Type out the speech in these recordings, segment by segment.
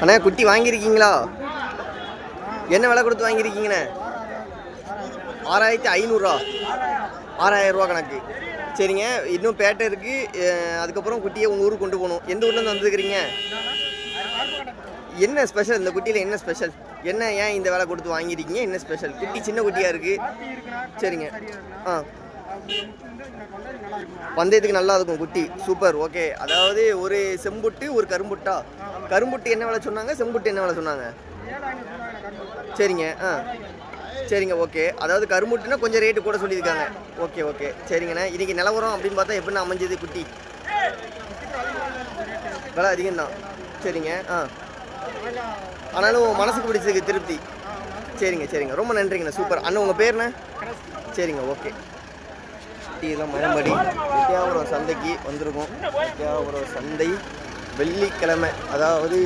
அண்ணா குட்டி வாங்கியிருக்கீங்களா? என்ன விலை கொடுத்து வாங்கியிருக்கீங்கண்ணே? ஆறாயிரத்தி ஐநூறுரூவா ஆறாயிரம் ரூபா கணக்கு. சரிங்க இன்னும் பேட்டை இருக்குது அதுக்கப்புறம் குட்டியை உங்கள் ஊருக்கு கொண்டு போகணும். எந்த ஊர்லேருந்து வந்துருக்கிறீங்க? என்ன ஸ்பெஷல் இந்த குட்டியில் என்ன ஸ்பெஷல் என்ன ஏன் இந்த வேலை கொடுத்து வாங்கியிருக்கீங்க? என்ன ஸ்பெஷல் குட்டி சின்ன குட்டியாக இருக்குது சரிங்க. ஆ. பந்தயத்துக்கு நல்லா இருக்கும் குட்டி. Super okay. அதாவது ஒரு செம்புட்டு ஒரு கரும்புட்டா? கரும்புட்டு என்ன விலை சொன்னாங்க? செம்புட்டு என்ன விலை சொன்னாங்க? சரிங்க ஆ. சரிங்க ஓகே. அதாவது கரும்புட்டுனா கொஞ்சம் ரேட்டு கூட சொல்லியிருக்காங்க. Okay okay. சரிங்கண்ணே. இன்னைக்கு நிலவரம் அப்படின்னு பார்த்தா எப்படின்னு அமைஞ்சது குட்டி? விலை அதிகம்தான். சரிங்க ஆ. ஆனாலும் மனசுக்கு பிடிச்சதுக்கு திருப்தி. சரிங்க சரிங்க. ரொம்ப நன்றிங்கண்ணா. சூப்பர். அண்ணன் உங்கள் பேருண்ணே? சரிங்க ஓகே. இதெல்லாம் மயம்படி எட்டியாபுரம் சந்தைக்கு வந்திருக்கோம். எட்டியாபுரம் சந்தை வெள்ளிக்கிழமை அதாவது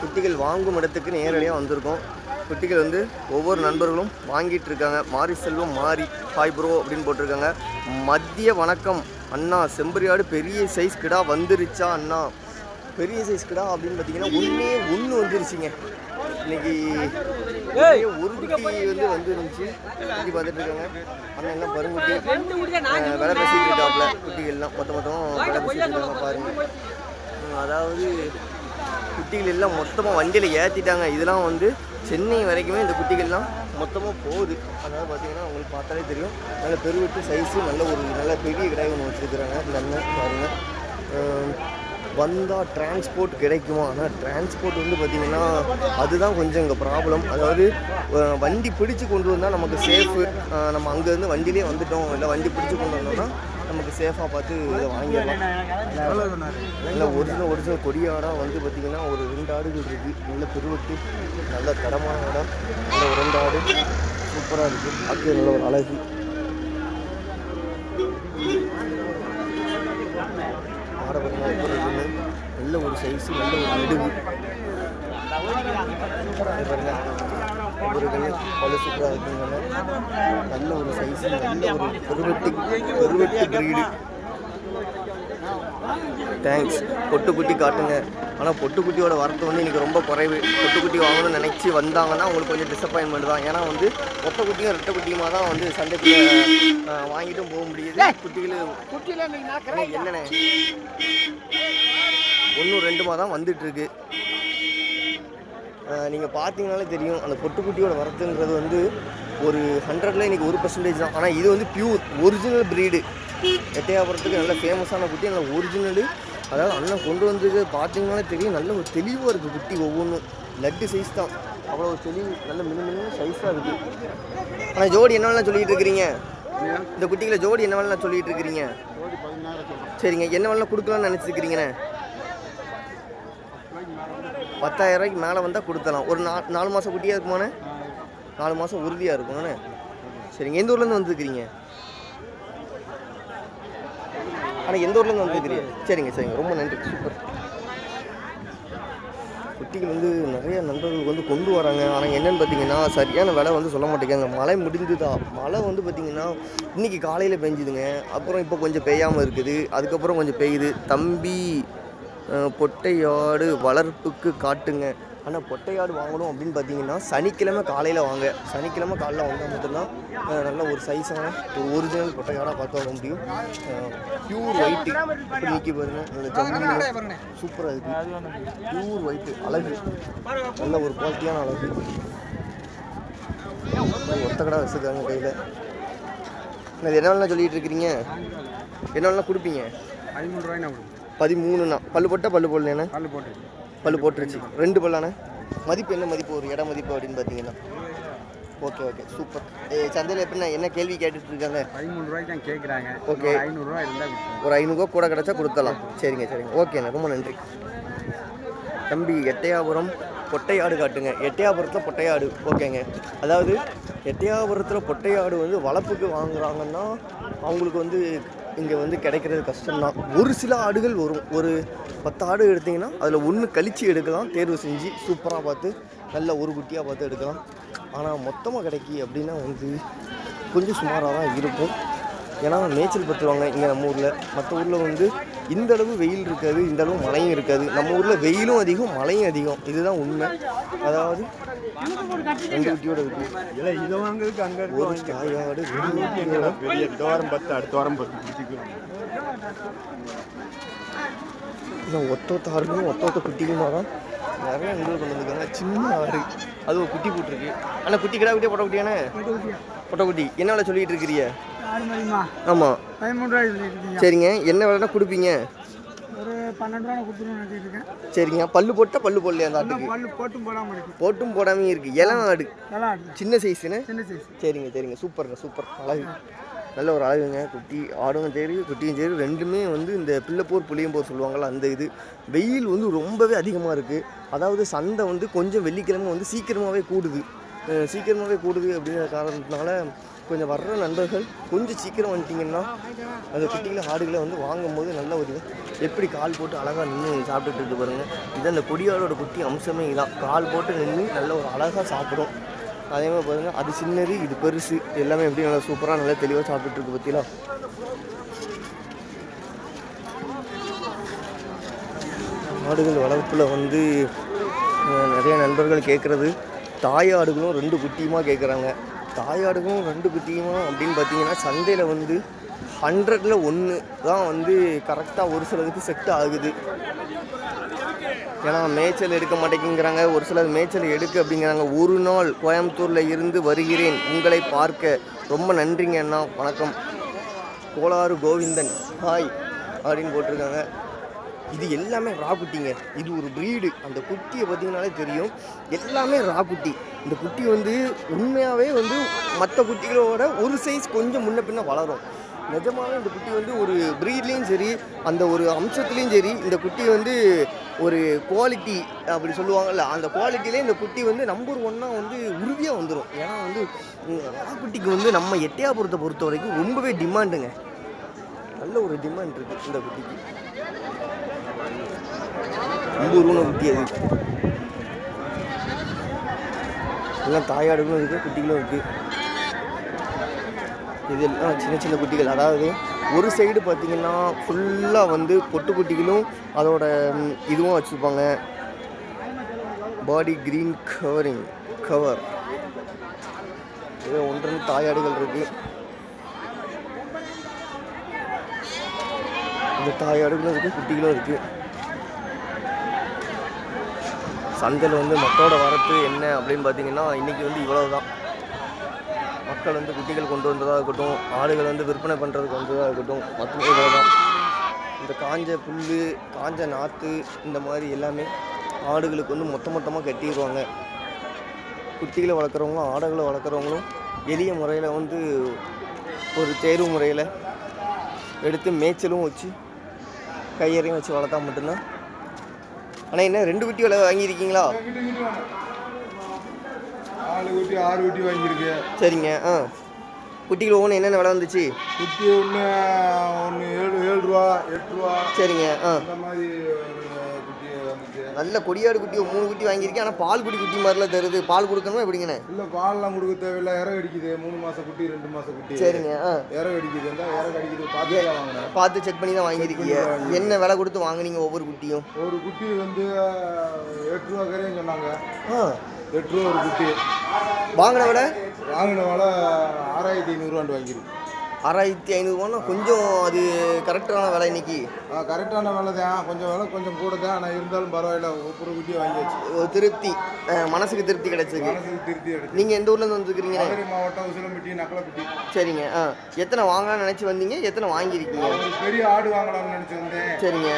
குட்டிகள் வாங்கும் இடத்துக்கு நேரடியாக வந்திருக்கோம். குட்டிகள் வந்து ஒவ்வொரு நண்பர்களும் வாங்கிட்டு இருக்காங்க. மாரி செல்வம் மாரி ஹாய் ப்ரோ அப்படின்னு போட்டிருக்காங்க. மதிய வணக்கம் அண்ணா செம்பரியாடு பெரிய சைஸ் கிடா வந்துருச்சா அண்ணா? பெரிய சைஸ் கிடா அப்படின்னு பார்த்தீங்கன்னா ஒன்றே ஒன்று வந்துருச்சுங்க. இன்றைக்கி ஒரே குட்டி வந்து வந்துருந்துச்சு குட்டி பார்த்துட்டு இருக்காங்க அண்ணன் எல்லாம் பருங்குட்டி விலை பேசிட்டு இருக்காப்புல. குட்டிகள்லாம் மொத்த மொத்தம் விலை பேசிட்டு இருக்காங்க பாருங்க. அதாவது குட்டிகள் எல்லாம் மொத்தமாக வண்டியில் ஏற்றிட்டாங்க இதெல்லாம் வந்து சென்னை வரைக்குமே இந்த குட்டிகள்லாம் மொத்தமாக போகுது. அதாவது பார்த்தீங்கன்னா உங்களுக்கு பார்த்தாலே தெரியும். நல்ல பெருவிட்டு சைஸு நல்ல ஒரு நல்ல பெரிய கிடாய் ஒன்று வச்சுருக்குறாங்க. இந்த அண்ணன் பாருங்கள் வந்தால் டிரான்ஸ்போர்ட் கிடைக்குமா? ஆனால் டிரான்ஸ்போர்ட் வந்து பார்த்திங்கன்னா அதுதான் கொஞ்சம் இங்கே ப்ராப்ளம் அதாவது வண்டி பிடிச்சு கொண்டு வந்தால் நமக்கு சேஃபு நம்ம அங்கேருந்து வண்டியிலே வந்துட்டோம். இல்லை வண்டி பிடிச்சு கொண்டு வந்தோம்னா நமக்கு சேஃபாக பார்த்து இதை வாங்கிடலாம். இல்லை ஒரிஜினல் ஒரிஜினல் கொடியாடாக வந்து பார்த்திங்கன்னா ஒரு ரெண்டு ஆடுகள் இருக்குது நல்ல பெருவட்டு நல்ல தரமான இடம். நல்ல ஒரு ரெண்டு ஆடு. சூப்பராக இருக்குது பார்க்க நல்ல ஒரு அழகு. ஆடை பார்த்தீங்கன்னா நல்ல ஒரு சைஸு நல்ல ஒரு நெடுவு இது பல ஒரு கண்ணு சூப்பராக இருக்குங்க நல்ல ஒரு சைஸு நல்ல ஒரு பெருவெட்டு பெருவெட்டு பிரீடு தேங்க்ஸ். பொட்டுக்குட்டி காட்டுங்க. ஆனால் பொட்டுக்குட்டியோட வரத்து வந்து இன்றைக்கி ரொம்ப குறைவு. பொட்டுக்குட்டி வாங்கணும்னு நினச்சி வந்தாங்கன்னா உங்களுக்கு கொஞ்சம் டிசப்பாயின்மெண்ட் தான். ஏன்னா வந்து ஒத்த குட்டியும் ரெட்டை குட்டியுமா தான் வந்து அஹ், வாங்கிட்டும் போக முடியுது. குட்டிகள் என்னண்ணே? ஒன்றும் ரெண்டுமா தான் வந்துட்டு இருக்கு நீங்கள் பார்த்தீங்கனாலே தெரியும். அந்த பொட்டுக்குட்டியோட வரத்துன்றது வந்து ஒரு ஹண்ட்ரட்ல இன்னைக்கு ஒரு பர்சன்டேஜ் தான். ஆனால் இது வந்து பியூர் ஒரிஜினல் ப்ரீடு எட்டையாபுரத்துக்கு நல்ல ஃபேமஸான குட்டி நல்ல ஒரிஜினலு அதாவது அண்ணன் கொண்டு வந்தது பார்த்தீங்கன்னா தெரியும். நல்ல ஒரு தெளிவாக இருக்குது குட்டி ஒவ்வொன்றும் லட்டு சைஸ் தான். அவ்வளோ ஒரு தெளிவு நல்ல மினிமினி சைஸாக இருக்குது ஆனால் ஜோடி என்ன வேணாலும் சொல்லிட்டு இருக்கிறீங்க? இந்த குட்டிகளை ஜோடி என்ன வேணாலும் சொல்லிட்டு இருக்கிறீங்க? சரிங்க என்ன வேணாலும் கொடுக்கலாம்னு நினச்சிருக்கிறீங்கண்ணே பத்தாயிரம் ரூபாய்க்கு மேலே வந்தால் கொடுத்தலாம் ஒரு நா நாலு மாதம் குட்டியாக இருக்குமாண்ணே? நாலு மாதம் உறுதியாக இருக்குமாண்ணே? சரிங்க எந்த ஊர்லேருந்து வந்துருக்கிறீங்க? ஆனால் எந்த ஊர்லேருந்து வந்துருக்கிறீங்க சரிங்க சரிங்க. ரொம்ப நன்றி. சூப்பர். குட்டிகள் வந்து நிறைய நண்பர்கள் வந்து கொண்டு வராங்க. ஆனால் என்னன்னு பார்த்தீங்கன்னா சரியான விலை வந்து சொல்ல மாட்டேங்காங்க மழை முடிஞ்சுதா? மழை வந்து பார்த்தீங்கன்னா இன்னைக்கு காலையில் பெஞ்சுதுங்க. அப்புறம் இப்போ கொஞ்சம் பெய்யாமல் இருக்குது. அதுக்கப்புறம் கொஞ்சம் பெய்யுது. தம்பி பொட்டையாடு வளர்ப்புக்கு காட்டுங்க. ஆனால் பொட்டையாடு வாங்கணும் அப்படின்னு பார்த்தீங்கன்னா சனிக்கிழமை காலையில் வாங்க. சனிக்கிழமை காலையில் வந்தால் மட்டும்தான் நல்ல ஒரு சைஸான ஒரு ஒரிஜினல் பொட்டையாடாக பார்த்து வாங்க முடியும். பியூர் ஒயிட்டு இப்படி நிற்கி பாருங்க. நல்ல ஜம்மு சூப்பராக இருக்குது பியூர் ஒயிட்டு அழகு. நல்ல ஒரு குவாலிட்டியான அழகு. ஒத்த கடை வச்சுருக்காங்க கையில். என்ன வேணாலும் சொல்லிட்டு இருக்கிறீங்க? என்ன வேணாலும் கொடுப்பீங்க? பதிமூணு கொடுக்கும் பதிமூணுண்ணா. பல்லு போட்டால் பல்லு போடலண்ணே பல்லு போட்டு பல்லு போட்டுருச்சு. ரெண்டு பல்லாண்ணே? மதிப்பு என்ன மதிப்பு? ஒரு இட மதிப்பு அப்படின்னு பார்த்தீங்கன்னா. Okay okay. சூப்பர். சந்தையில் எப்படிண்ணா? என்ன கேள்வி கேட்டுட்டு இருக்காங்க? பதிமூணு ரூபாய்க்கு தான் கேட்குறாங்க Okay. ஐநூறுரூவா இருந்தால் ஒரு ஐநூறுரூவா கூட கிடச்சா கொடுத்தலாம் சரிங்க சரிங்க. ஓகேண்ணா ரொம்ப நன்றி. தம்பி எட்டையாபுரம் பொட்டையாடு காட்டுங்க. எட்டையாபுரத்தில் பொட்டையாடு. ஓகேங்க. அதாவது எட்டையாபுரத்தில் பொட்டையாடு வந்து வளர்ப்புக்கு வாங்குறாங்கன்னா அவங்களுக்கு வந்து இங்கே வந்து கிடைக்கிறது கஷ்டம்தான். ஒரு சில ஆடுகள் வரும். ஒரு பத்து ஆடு எடுத்தீங்கன்னா அதில் ஒன்று கழித்து எடுக்கலாம். தேர்வு செஞ்சு சூப்பராக பார்த்து நல்ல ஒரு குட்டியாக பார்த்து எடுக்கலாம். ஆனால் மொத்தமாக கிடைக்கி அப்படின்னா வந்து கொஞ்சம் சுமாராக தான் இருக்கும். ஏன்னா மேய்ச்சல் பற்றுவாங்க இங்கே நம்ம ஊரில். மற்ற ஊரில் வந்து இந்த அளவு வெயில் இருக்காது இந்த அளவு மழையும் இருக்காது. நம்ம ஊரில் வெயிலும் அதிகம் மழையும் அதிகம். இதுதான் உண்மை. அதாவது ரெண்டு குட்டியோட இருக்கு. ஒரு இந்த வாரம் பத்து அடுத்த வாரம் பத்து. ஒத்த ஒத்த ஆடுகளும் ஒத்த ஒத்த தான் நிறைய எங்களுக்கு கொண்டு வந்திருக்காங்க. சின்ன ஆடு அது ஒரு குட்டி போட்டிருக்கு. ஆனால் குட்டி கிடா குட்டியா பொட்டை குட்டியானே பொட்டை குட்டி. என்ன வேலை சொல்லிட்டு இருக்கிறீங்க? ஆறு ஆமாம் சரிங்க. என்ன வேலைனா கொடுப்பீங்க? சரிங்க. பல்லு போட்டால் பல்லு போடலையா அந்த ஆட்டுக்கு? பல்லு போட்டும் போடாமல் இருக்கு. போட்டும் போடாமையும் இருக்கு. இளம் ஆடு. சின்ன சைஸுன்னு சின்ன சைஸ் சரிங்க சரிங்க. சூப்பருங்க சூப்பர். அழகு. நல்ல ஒரு அழகுங்க. குட்டி ஆடும் சரி குட்டியும் சரி ரெண்டுமே வந்து இந்த பிள்ளைப்போர் புளியம்போர் சொல்லுவாங்கள்ல அந்த இது. வெயில் வந்து ரொம்பவே அதிகமாக இருக்குது அதாவது சந்தை வந்து கொஞ்சம் வெள்ளிக்கிழமை வந்து சீக்கிரமாகவே கூடுது. சீக்கிரமாகவே கூடுது அப்படிங்கிற காரணத்தினால கொஞ்சம் வர்ற நண்பர்கள் கொஞ்சம் சீக்கிரம் வந்துட்டிங்கன்னா அந்த குட்டிகளை ஆடுகளை வந்து வாங்கும்போது நல்ல ஒரு எப்படி கால் போட்டு அழகாக நின்று சாப்பிட்டுட்டு இருக்கு பாருங்கள் இது அந்த கொடியாடோட குட்டி அம்சமே இதான். கால் போட்டு நின்று நல்ல ஒரு அழகாக சாப்பிடும். அதே மாதிரி பாருங்க அது சின்னது இது பெருசு எல்லாமே எப்படி நல்லா சூப்பராக நல்லா தெளிவாக சாப்பிட்டுருக்கு இருக்கு ஆடுகள் வளர்ப்பில் வந்து நிறைய நண்பர்கள் கேட்குறது தாயாடுகளும் ரெண்டு குட்டியுமா கேட்குறாங்க தாயாடுகளும் ரெண்டு குட்டியுமா அப்படின்னு பார்த்தீங்கன்னா சந்தையில் வந்து ஹண்ட்ரடில் ஒன்று தான் வந்து கரெக்டாக ஒரு சிலதுக்கு செட் ஆகுது. ஏன்னா மேய்ச்சல் எடுக்க மாட்டேங்கிறாங்க ஒரு சிலர் மேய்ச்சல் எடுக்க அப்படிங்கிறாங்க. ஒரு நாள் கோயம்புத்தூரில் இருந்து வருகிறேன். உங்களை பார்க்க ரொம்ப நன்றிங்க அண்ணா. வணக்கம். கோளாறு கோவிந்தன். ஹாய். அப்படின்னு போட்டிருக்காங்க. இது எல்லாமே ரா குட்டிங்க இது ஒரு ப்ரீடு அந்த குட்டியை பார்த்தீங்கனாலே தெரியும். எல்லாமே ரா குட்டி இந்த குட்டி வந்து உண்மையாகவே வந்து மற்ற குட்டிகளோட ஒரு சைஸ் கொஞ்சம் முன்ன பின்ன வளரும். நிஜமாவே இந்த குட்டி வந்து ஒரு ப்ரீட்லேயும் சரி அந்த ஒரு அம்சத்துலேயும் சரி இந்த குட்டி வந்து ஒரு குவாலிட்டி அப்படி சொல்லுவாங்கல்ல அந்த குவாலிட்டிலே இந்த குட்டி வந்து நம்பர் ஒன்னாக வந்து உறுதியாக வந்துடும் ஏன்னா வந்து இந்த ராக்குட்டிக்கு வந்து நம்ம எட்டையாபுரத்தை பொறுத்த வரைக்கும் ரொம்பவே டிமாண்டுங்க நல்ல ஒரு டிமாண்ட் இருக்குது இந்த குட்டிக்கு. ரொம்ப ரூண குட்டி அது. எல்லாம் தாயாடுகளும் இருக்குது குட்டிகளும் இருக்குது இதெல்லாம் சின்ன சின்ன குட்டிகள். அதாவது ஒரு சைடு பார்த்திங்கன்னா ஃபுல்லாக வந்து பொட்டு குட்டிகளும் அதோட இதுவும் வச்சுருப்பாங்க. பாடி க்ரீன் கவரிங் கவர் இது ஒன்று தாயாடுகள் இருக்குது இந்த தாயாடுகளும் இருக்குது குட்டிகளும் இருக்குது சந்தையில் வந்து மக்களோட வரத்து என்ன அப்படின்னு பார்த்தீங்கன்னா இன்றைக்கி வந்து இவ்வளவு தான் மக்கள் வந்து குட்டிகள் கொண்டு வந்ததாக இருக்கட்டும் ஆடுகள் வந்து விற்பனை பண்ணுறதுக்கு வந்ததாக இருக்கட்டும் மொத்தமே தான் இந்த காஞ்ச புல் காஞ்ச நாற்று இந்த மாதிரி எல்லாமே ஆடுகளுக்கு வந்து மொத்த மொத்தமாக கட்டிடுவாங்க. குட்டிகளை வளர்க்குறவங்களும் ஆடுகளை வளர்க்குறவங்களும் எளிய முறையில் வந்து ஒரு தேர்வு முறையில் எடுத்து மேய்ச்சலும் வச்சு கையறையும் வச்சு வளர்த்தா மட்டும்தான். ஆனால் என்ன ரெண்டு குட்டி விலை வாங்கியிருக்கீங்களா? நாலு குட்டி ஆறு குட்டி வாங்கியிருக்கு. சரிங்க ஆ. குட்டிகள் ஒவ்வொன்று என்னென்ன விலை வந்துச்சு? குட்டி ஒன்று ஒன்று ஏழு ஏழு ரூபா எட்டு ரூபா. சரிங்க ஆ. இந்த மாதிரி குட்டி நல்ல கொடியாடு குட்டி மூணு குட்டி வாங்கியிருக்கேன் ஆனால் பால் குடி குட்டி மாதிரிலாம் தருது. பால் கொடுக்கணுமா எப்படிங்கண்ணே இல்லை பால்லாம் கொடுக்க தேவையில்லை. இறகு அடிக்குது. மூணு மாதம் குட்டி ரெண்டு மாதம் குட்டி. சரிங்க ஆ. இறகு அடிக்குது. இருந்தால் இறகு அடிக்குது. பார்த்து வாங்கினேன் பார்த்து செக் பண்ணி தான் வாங்கியிருக்கீங்க என்ன விலை கொடுத்து வாங்குனீங்க ஒவ்வொரு குட்டியும்? ஒரு குட்டி வந்து எட்டு ரூபா கரையும் சொன்னாங்க. ஆ. எட்டு ரூபா ஒரு குட்டி. வாங்கின விலை? வாங்கின வேலை ஆறாயிரத்தி ஐநூறுரூவாண்டு வாங்கிருக்கு. ஆறாயிரத்தி ஐநூறுவானா கொஞ்சம் அது கரெக்டான விலை இன்னைக்கு. ஆ கரெக்டான வேலை தான் கொஞ்சம் விலை கொஞ்சம் கூட தான் ஆனால் இருந்தாலும் பரவாயில்ல ஒவ்வொரு குட்டியும் வாங்கியாச்சு திருப்தி. மனசுக்கு திருப்தி கிடைச்சிருக்கு. மனசுக்கு திருப்தி எடுத்து நீங்கள் எந்த ஊர்லேருந்து வந்துருக்கிறீங்க? மதுரை மாவட்டம் உசிலம்பட்டி நக்கலப்பட்டி சரிங்க. ஆ எத்தனை வாங்கலாம்னு நினச்சி வந்தீங்க? எத்தனை வாங்கியிருக்கீங்க? பெரிய ஆடு வாங்கலாம்னு நினச்சி வந்தேன். சரிங்க.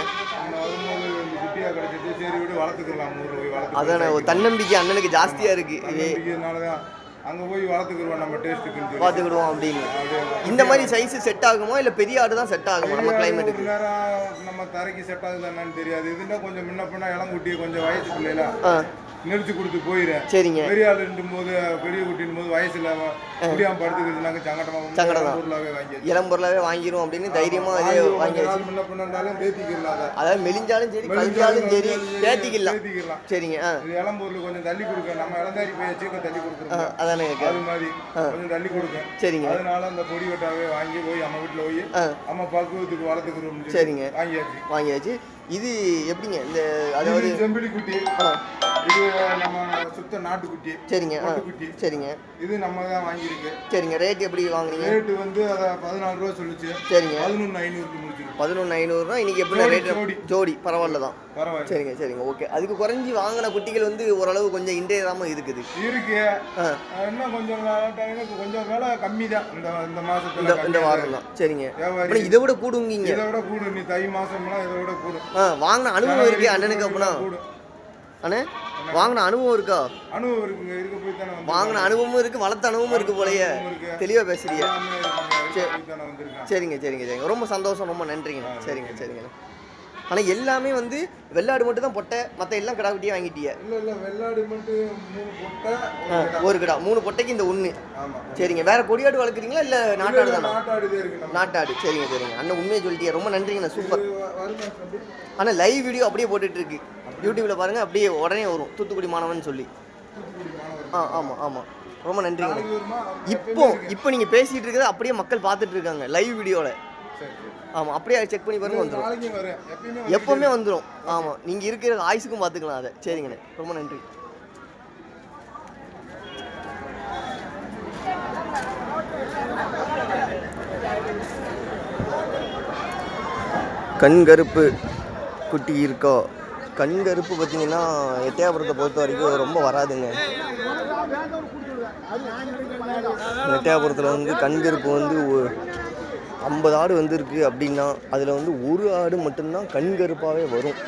கிடைச்சிட்டு சரி விடு வளர்த்துக்கலாம் ஊரில் போய் வளர்த்து அதானே ஒரு தன்னம்பிக்கை அண்ணனுக்கு ஜாஸ்தியாக இருக்குது நம்பிக்கைனால தான் அங்கே போய் வளர்த்துக்குருவோம் நம்ம டேஸ்ட்டுக்குன்னு சொல்லி. பார்த்துக்கிடுவோம் அப்படின்னு. இந்த மாதிரி சைஸ் செட் ஆகுமா இல்லை பெரிய ஆடு தான் செட் ஆகுமா நம்ம கிளைமேட்டுக்கு நேரம் நம்ம தரைக்கு செட் ஆகுது என்னன்னு தெரியாது. இதுன்னா கொஞ்சம் முன்ன பின்ன இளங்குட்டி கொஞ்சம் வயசு பிள்ளைல நெரிச்சு கொடுத்து போயிடுறேன் சரிங்க. பெரிய ஆளுன்னும் போது பெரிய குட்டின் போது வயசுல முடியாம படுத்துக்கிறதுனாங்க சங்கடமா சங்கடம். பொருளாவே வாங்கி இளம்பொருளாவே வாங்கிரும் அப்படின்னு தைரியமா அதே வாங்கி முன்ன பின்னாலும் தேத்திக்கலாம் அதை அதாவது மெலிஞ்சாலும் சரி கழிஞ்சாலும் சரி தேத்திக்கலாம் தேத்திக்கலாம் சரிங்க ஆ. இது இளம்பொருள் கொஞ்சம் தள்ளி கொடுக்க நம்ம இளந்தாரி போய் வச்சு தள்ளி கொடுத்துருக்கோம் அதானே கேட்க அது மாதிரி கொஞ்சம் தள்ளி கொடுக்கும் சரிங்க. அதனால அந்த பொடி வெட்டாவே வாங்கி போய் நம்ம வீட்டுல போய் நம்ம பக்குவத்துக்கு வளர்த்துக்கிறோம் சரிங்க. வாங்கியாச்சு. வாங்கியாச்சு. இது எப்படிங்க? இந்த அதாவது இது செம்பிலி குட்டி. இது நம்ம சுத்த நாட்டுக்குட்டி. சரிங்க நாட்டுக்குட்டி சரிங்க. இது நம்ம தான் வாங்கியிருக்கு. சரிங்க ரேட் எப்படி வாங்குனீங்க? ரேட்டு வந்து அதை பதினாலு ரூபா சொல்லுச்சு. சரிங்க. பதினொன்று ஐநூறுக்கு முடிச்சிருக்கு பதினொன்று ஐநூறுரூவா இன்னைக்கு எப்படி ரேட் ஜோடி. ஜோடி பரவாயில்ல தான். பரவாயில்ல. சரிங்க சரிங்க ஓகே அதுக்கு குறைஞ்சி வாங்கின குட்டிகள் வந்து ஓரளவு கொஞ்சம் இன்றையதாமல் இருக்குது. இருக்கு. இன்னும் கொஞ்சம் கொஞ்சம் வேலை கம்மி தான். இந்த இந்த மாசத்துல இந்த வாரம் தான் சரிங்க. இதை விட கூடுங்கீங்க. இதை விட கூடும் நீ தை மாசம்லாம் இதை விட கூடும். ஆ வாங்கின அனுபவம் இருக்கு அண்ணனுக்கு அப்படின்னா. அண்ணே? வாங்கின அனுபவம் இருக்கா? அனுபவம் இருக்குங்க இருக்க போய் தானே வாங்கின அனுபவமும் இருக்கு வளர்த்த அனுபவமும் இருக்கு போலயே. தெளிவாக பேசுறீங்க. சரிங்க சரிங்க சரிங்க. ரொம்ப சந்தோஷம் ரொம்ப நன்றிங்கண்ணா சரிங்க சரிங்கண்ணா ஆனால் எல்லாமே வந்து வெள்ளாடு மட்டும் தான் பொட்டை மற்ற எல்லாம் கிடா குட்டியே வாங்கிட்டீங்க இல்ல இல்ல வெள்ளாடு மட்டும் மூணு பொட்டை ஒரு கிடா. மூணு பொட்டைக்கு இந்த ஒன்று சரிங்க. வேற கொடியாடு வளர்க்குறீங்களா இல்லை நாட்டாடு தானா? நாட்டாடு. சரிங்க சரிங்க. அண்ணன் உண்மையை சொல்லிட்டீங்க ரொம்ப நன்றிங்கண்ணா சூப்பர்? ஆனால் லைவ் வீடியோ அப்படியே போட்டுட்டு இருக்கு. யூடியூப்பில் பாருங்கள் அப்படியே உடனே வரும் தூத்துக்குடி மாணவன் சொல்லி. ஆ ஆமாம் ஆமாம் ரொம்ப நன்றிங்க இப்போ இப்போ நீங்கள் பேசிகிட்டு இருக்கிறத அப்படியே மக்கள் பார்த்துட்டு இருக்காங்க லைவ் வீடியோவில் ஆமாம் அப்படியே செக் பண்ணி பாருங்க வந்துடும் எப்போவுமே வந்துடும் ஆமாம் நீங்கள் இருக்கிற ஆயுசுக்கும் பார்த்துக்கலாம் அதை. சரிங்கண்ணே. ரொம்ப நன்றி. கண்கருப்பு குட்டி இருக்கா? கண்கருப்பு பார்த்தீங்கன்னா எட்டயபுரத்தை பொறுத்த வரைக்கும் ரொம்ப வராதுங்க. எட்டயபுரத்தில் வந்து கண்கருப்பு வந்து ஐம்பது ஆடு வந்திருக்கு அப்படின்னா அதில் வந்து ஒரு ஆடு மட்டும்தான் கண்கருப்பாகவே வரும்.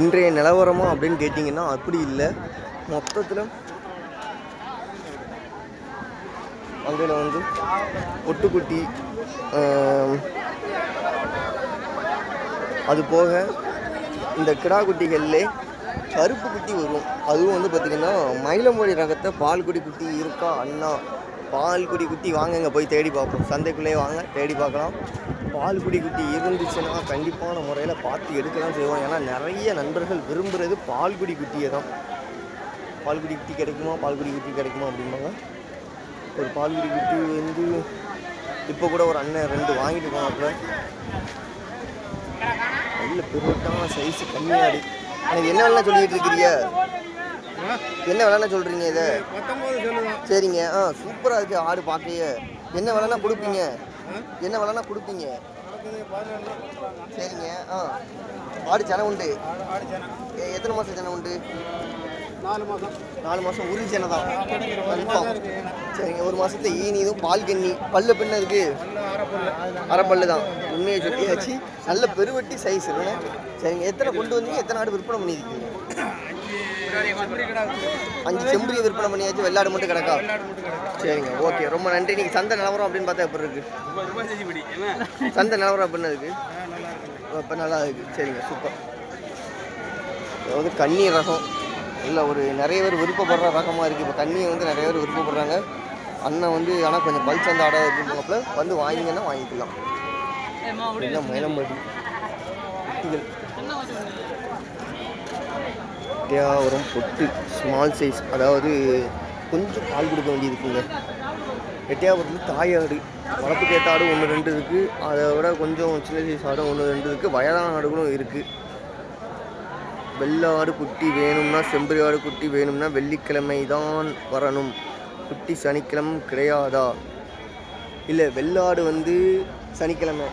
இன்றைய நிலவரமா அப்படின்னு கேட்டிங்கன்னா அப்படி இல்லை. மொத்தத்தில் அதில் வந்து பொட்டுக்குட்டி அது போக இந்த கிடா குட்டிகள்லே கருப்பு குட்டி வரும். அதுவும் வந்து பார்த்திங்கன்னா மயிலமொழி ரகத்தை பால்குடி குட்டி இருக்கா அண்ணா? பால்குடி குட்டி வாங்கங்க போய் தேடி பார்ப்போம். சந்தைக்குள்ளேயே வாங்க தேடி பார்க்கலாம். பால்குடி குட்டி இருந்துச்சுன்னா கண்டிப்பான முறையில் பார்த்து எடுக்கலாம் செய்வோம். ஏன்னா நிறைய நண்பர்கள் விரும்புகிறது பால்குடி குட்டியை தான். பால்குடி குட்டி கிடைக்குமா? பால்குடி குட்டி கிடைக்குமா அப்படிம்பாங்க. ஒரு பால்குடி குட்டி வந்து இப்போ கூட ஒரு அண்ணன் ரெண்டு வாங்கிட்டு போனாப்புல. நல்ல பெருட்டான சைஸ் கம்மியாடு எனக்கு என்ன வேலை சொல்லிட்டு இருக்கிறீங்க என்ன விலைன்னா சொல்கிறீங்க இதை? சரிங்க. ஆ சூப்பராக இருக்கு. ஆடு பார்க்கையே என்ன விலைன்னா கொடுப்பீங்க? என்ன விலைன்னா கொடுப்பீங்க? சரிங்க. ஆ. ஆடு செனை உண்டு. எத்தனை மாதம் செனை உண்டு? நாலு மாதம் நாலு மாதம் உருளி சேனை தான். கன்ஃபார்ம் சரிங்க. ஒரு மாதத்துல ஈனி இதுவும் பால் கண்ணி பல்லு பின்ன இருக்கு. அரைப்பல்லு தான். உண்மையை சொல்லியாச்சு. நல்ல பெருவெட்டி சைஸ் சரிங்க. எத்தனை கொண்டு வந்தீங்க? எத்தனை ஆடு விற்பனை பண்ணியிருக்கீங்க? அஞ்சு செம்பரி விற்பனை பண்ணியாச்சு. வெள்ளாடு மட்டும் கிடக்கா? சரிங்க. ஓகே. ரொம்ப நன்றி. நீங்கள் சந்தை நிலவரம் அப்படின்னு பார்த்தா எப்படி இருக்கு? சந்தை நிலவரம் அப்படின்னு இருக்கு? இப்போ நல்லா இருக்கு. சரிங்க. சூப்பர். இது வந்து ரகம். இல்லை ஒரு நிறைய பேர் விருப்பப்படுற ரகமாக இருக்குது இப்போ கண்ணியை வந்து நிறைய பேர் விருப்பப்படுறாங்க. அண்ணன் வந்து ஆனால் கொஞ்சம் பல் சந்தை ஆட இருக்குங்களப்பல வந்து வாங்கிங்கன்னா வாங்கிக்கலாம். என்ன மயிலம்படி எட்டையாவரம் பொட்டு ஸ்மால் சைஸ் அதாவது கொஞ்சம் பால் கொடுக்க வேண்டியது இருக்குங்க எட்டையாவரத்தில் தாயாடு. வளர்ப்புக்கு ஏற்ற ஆடு ஒன்று ரெண்டு இருக்குது அதை விட கொஞ்சம் சின்ன சைஸ் ஆடு ஒன்று ரெண்டு இருக்குது வயதான ஆடுகளும் இருக்குது வெள்ளாடு குட்டி வேணும்னா செம்பரி ஆடு குட்டி வேணும்னா வெள்ளிக்கிழமை தான் வரணும். குட்டி சனிக்கிழமை கிடையாதா? இல்லை வெள்ளாடு வந்து சனிக்கிழமை.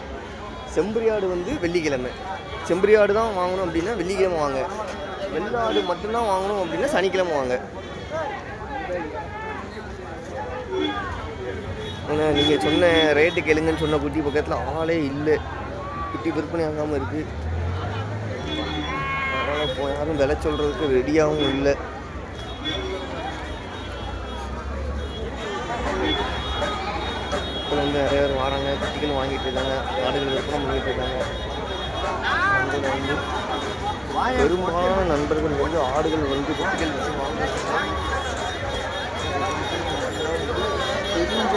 செம்பரி ஆடு வந்து வெள்ளிக்கிழமை. செம்பரியாடு தான் வாங்கணும் அப்படின்னா வெள்ளிக்கிழமை வாங்க. வெள்ளாடு மட்டும்தான் வாங்கணும் அப்படின்னா சனிக்கிழமை வாங்க. ஏன்னா நீங்கள் சொன்ன ரேட்டு கேளுங்கன்னு சொன்ன குட்டி பக்கத்தில் ஆளே இல்லை. குட்டி விற்பனை ஆகாமல் இருக்குது ஆனால் இப்போ யாரும் விலை சொல்கிறதுக்கு ரெடியாகவும் இல்லை. இப்போ வந்து நிறைய பேர் வராங்க. குட்டிகள் வாங்கிட்டு இருக்காங்க. ஆடுகள் விற்பனை பண்ணிட்டு இருக்காங்க. வந்து பெரும்பாலான நண்பர்கள் வந்து ஆடுகள் வந்து குட்டிகள் வச்சு வாங்க தெரிஞ்ச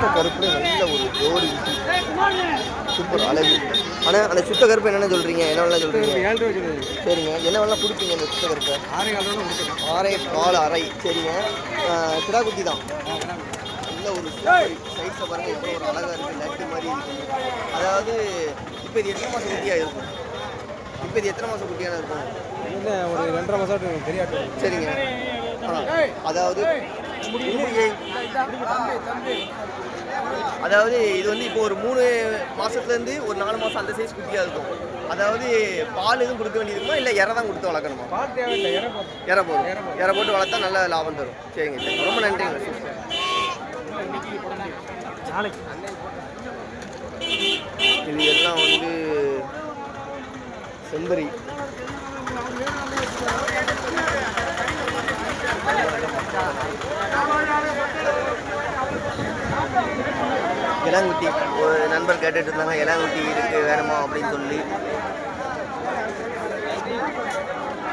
சுத்த கருப்புல நல்ல ஒரு ஜோடி. சூப்பர் அழகு. ஆனால் அந்த சுத்த கருப்பு என்னென்ன சொல்கிறீங்க என்ன வேணா சொல்கிறீங்க சரிங்க. என்ன வேணா கொடுப்பீங்க அந்த சுத்த கருப்பை? ஆறு கால் ஆறே கால் அரை சரிங்க. குட்டி தான். நல்ல ஒரு சைஸை பாருங்க. எவ்வளோ ஒரு அழகாக இருக்குது லட்டு மாதிரி இருக்குது அதாவது இப்போ இது எத்தனை மாதம் குட்டியாக இருக்கும்? இப்போ இது எத்தனை மாதம் குட்டியான இருக்கும்? இல்லை ஒரு ரெண்டரை மாதம் ஆட்டு சரிங்க. அதாவது. அதாவது இது வந்து இப்போ ஒரு மூணு மாசத்துலேருந்து ஒரு நாலு மாதம் அந்த சைஸ் குட்டியாக இருக்கும். அதாவது பால் எதுவும் கொடுக்க வேண்டியது இருக்குமா? இல்லை இறை தான் கொடுத்து வளர்க்கணுமா? பால் தேவையில்லை இறை போதும் இறை போதும் இறை போட்டு வளர்த்தா நல்ல லாபம் தரும். சரிங்க சரிங்க. ரொம்ப நன்றிங்க இது எல்லாம் வந்து செம்பரி. இளங்குட்டி ஒரு நண்பர் கேட்டுட்டு இருந்தாங்க இளங்குட்டி இருக்கு வேணுமா? அப்படின்னு சொல்லி.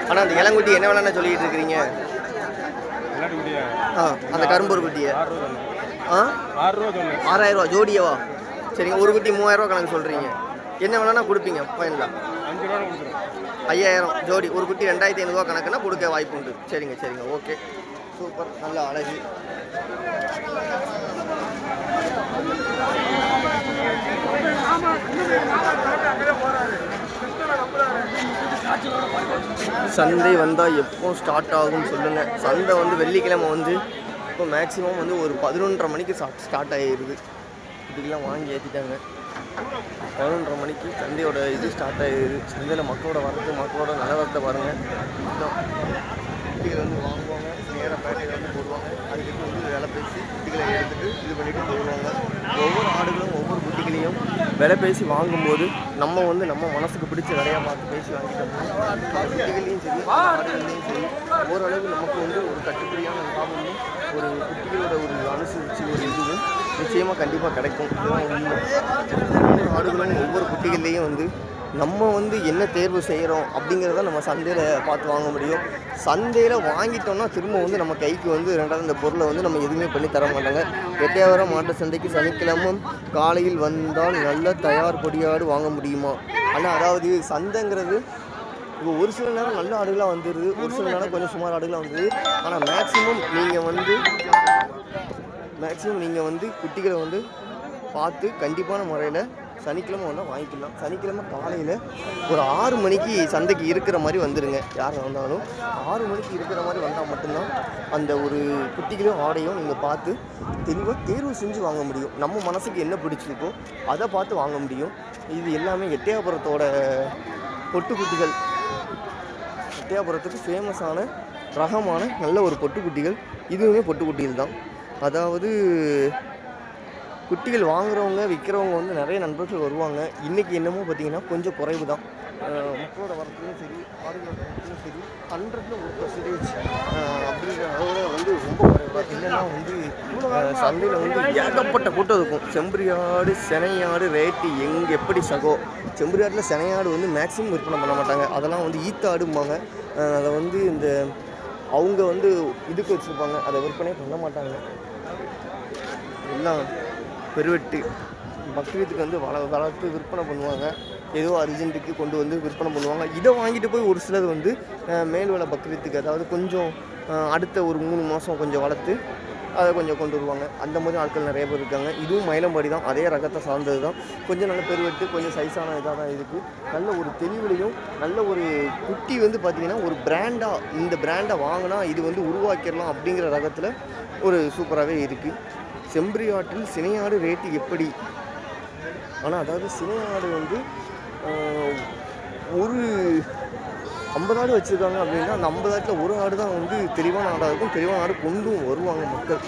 ஆனால் அந்த இளங்குட்டி என்ன வேணாம்னு சொல்லிட்டு இருக்கிறீங்க? ஆ அந்த கரும்பூர் குட்டியை. ஆ? ஆறாயிரம் ரூபா ஜோடியவா? சரிங்க ஒரு குட்டி மூவாயிரம் ரூபா கணக்கு சொல்கிறீங்க என்ன வேணாலும் கொடுப்பீங்க ஃபைனலாக ஐயாயிரம் ஜோடி. ஒரு குட்டி ரெண்டாயிரத்தி ஐநூறுரூவா கணக்குனா கொடுக்க வாய்ப்பு உண்டு சரிங்க சரிங்க ஓகே. சூப்பர் நல்ல அழகு. சந்தை வந்தால் எப்போ ஸ்டார்ட் ஆகும்னு சொல்லுங்கள் சந்தை வந்து வெள்ளிக்கிழமை வந்து இப்போ மேக்ஸிமம் வந்து ஒரு பதினொன்றரை மணிக்கு ஸ்டார்ட் ஆகிடுது இதுக்கெல்லாம் வாங்கி ஏற்றிட்டாங்க பதினொன்றரை மணிக்கு சந்தையோட இது ஸ்டார்ட் ஆகிடுது சந்தையில் மக்களோட வரத்து மக்களோட நிலவரத்தை பாருங்கள் குட்டிகள் வந்து வாங்குவாங்க. நேராக பேட்டையில் வந்து போடுவாங்க. அதுக்கு வந்து வேலை பேசி குட்டிகளை எடுத்துகிட்டு இது பண்ணிட்டு போடுவாங்க. ஒவ்வொரு ஆடுகளும் ஒவ்வொரு விலை பேசி வாங்கும்போது நம்ம வந்து நம்ம மனசுக்கு பிடிச்ச விலையாக பார்த்து பேசி வாங்கிட்டோம்னா அந்த சரி அந்த சரி ஓரளவு நமக்கு வந்து ஒரு கட்டுப்படியான லாபமும் ஒரு குட்டிகளோட ஒரு அனுசரித்து ஒரு இதுவும் நிச்சயமாக கண்டிப்பாக கிடைக்கும். இதுதான் ஆடுகளும் ஒவ்வொரு குட்டிகள்லேயும் வந்து நம்ம வந்து என்ன தேர்வு செய்கிறோம் அப்படிங்கிறத நம்ம சந்தையில் பார்த்து வாங்க முடியும். சந்தையில் வாங்கிட்டோம்னா திரும்ப வந்து நம்ம கைக்கு வந்து ரெண்டாவது இந்த பொருளை வந்து நம்ம எதுவுமே பண்ணி தர மாட்டாங்க. எட்டையாவரம் மாட்டு சந்தைக்கு சனிக்கிழமை காலையில் வந்தால் நல்ல தயார் பொடியாடு வாங்க முடியுமா? ஆனால் அதாவது சந்தைங்கிறது இப்போ ஒரு சில நேரம் நல்ல ஆடுகளாக வந்துடுது ஒரு சில நேரம் கொஞ்சம் சுமார் ஆடுகளாக வந்துடுது ஆனால் மேக்ஸிமம் நீங்கள் வந்து மேக்ஸிமம் நீங்கள் வந்து குட்டிகளை வந்து பார்த்து கண்டிப்பான முறையில் சனிக்கிழமை வந்தால் வாங்கிக்கலாம். சனிக்கிழமை காலையில் ஒரு ஆறு மணிக்கு சந்தைக்கு இருக்கிற மாதிரி வந்துடுங்க யார் வந்தாலும் ஆறு மணிக்கு இருக்கிற மாதிரி வந்தால் மட்டும்தான் அந்த ஒரு குட்டிகளையும் ஆடையும் நீங்கள் பார்த்து தெளிவாக தேர்வு செஞ்சு வாங்க முடியும். நம்ம மனசுக்கு என்ன பிடிச்சிருக்கோ அதை பார்த்து வாங்க முடியும். இது எல்லாமே எட்டயபுரத்தோட பொட்டுக்குட்டிகள். எட்டயபுரத்துக்கு ஃபேமஸான ரகமான நல்ல ஒரு பொட்டுக்குட்டிகள். இதுவுமே பொட்டுக்குட்டிகள் தான். அதாவது குட்டிகள் வாங்குறவங்க விற்கிறவங்க வந்து நிறைய நண்பர்கள் வருவாங்க. இன்றைக்கி என்னமோ பார்த்தீங்கன்னா கொஞ்சம் குறைவு தான் மக்களோட வரத்துலையும் சரி ஆடுகளோட வரத்துலையும் சரி ஹண்ட்ரட்ல ஒரு பர்சன்டேஜ் அப்படிங்கிற அளவில் வந்து ரொம்ப குறைவாக என்னென்னா வந்து சந்தையில் வந்து ஏகப்பட்ட கூட்டம் இருக்கும். செம்பரியாடு செனையாடு ரேட்டு எங்கே எப்படி சகோ. செம்பரியாட்டில் செனையாடு வந்து மேக்ஸிமம் விற்பனை பண்ண மாட்டாங்க. அதெல்லாம் வந்து ஈத்தாடும்பாங்க. அதை வந்து இந்த அவங்க வந்து இதுக்கு வச்சுருப்பாங்க. அதை விற்பனை பண்ண மாட்டாங்க. எல்லாம் பெருவெட்டு. பக்ரீத்துக்கு வந்து வள வளர்த்து விற்பனை பண்ணுவாங்க. ஏதோ அர்ஜென்ட்டுக்கு கொண்டு வந்து விற்பனை பண்ணுவாங்க. இதை வாங்கிட்டு போய் ஒரு சிலர் வந்து மேல் வேலை பக்ரீத்துக்கு அதாவது கொஞ்சம் அடுத்த ஒரு மூணு மாதம் கொஞ்சம் வளர்த்து அதை கொஞ்சம் கொண்டு வருவாங்க. அந்த மாதிரி ஆட்கள் நிறைய பேர் இருக்காங்க. இதுவும் மயிலம்பாடி தான். அதே ரகத்தை சார்ந்தது தான். கொஞ்சம் நல்ல பெருவெட்டு கொஞ்சம் சைஸான இதாக தான் இருக்குது நல்ல ஒரு தெளிவுலையும் நல்ல ஒரு குட்டி வந்து பார்த்திங்கன்னா ஒரு பிராண்டாக இந்த பிராண்டை வாங்கினா இது வந்து உருவாக்கிடலாம் அப்படிங்கிற ரகத்தில் ஒரு சூப்பராகவே இருக்குது செம்பரியாட்டில் சினையாடு ரேட்டு எப்படி? ஆனால் அதாவது சினையாடு வந்து ஒரு ஐம்பது ஆடு வச்சுருக்காங்க அப்படின்னா அந்த ஐம்பது ஆட்டில் ஒரு ஆடு தான் வந்து தெளிவான ஆடாக இருக்கும். தெளிவான ஆடு கொண்டும் வருவாங்க மக்கள்.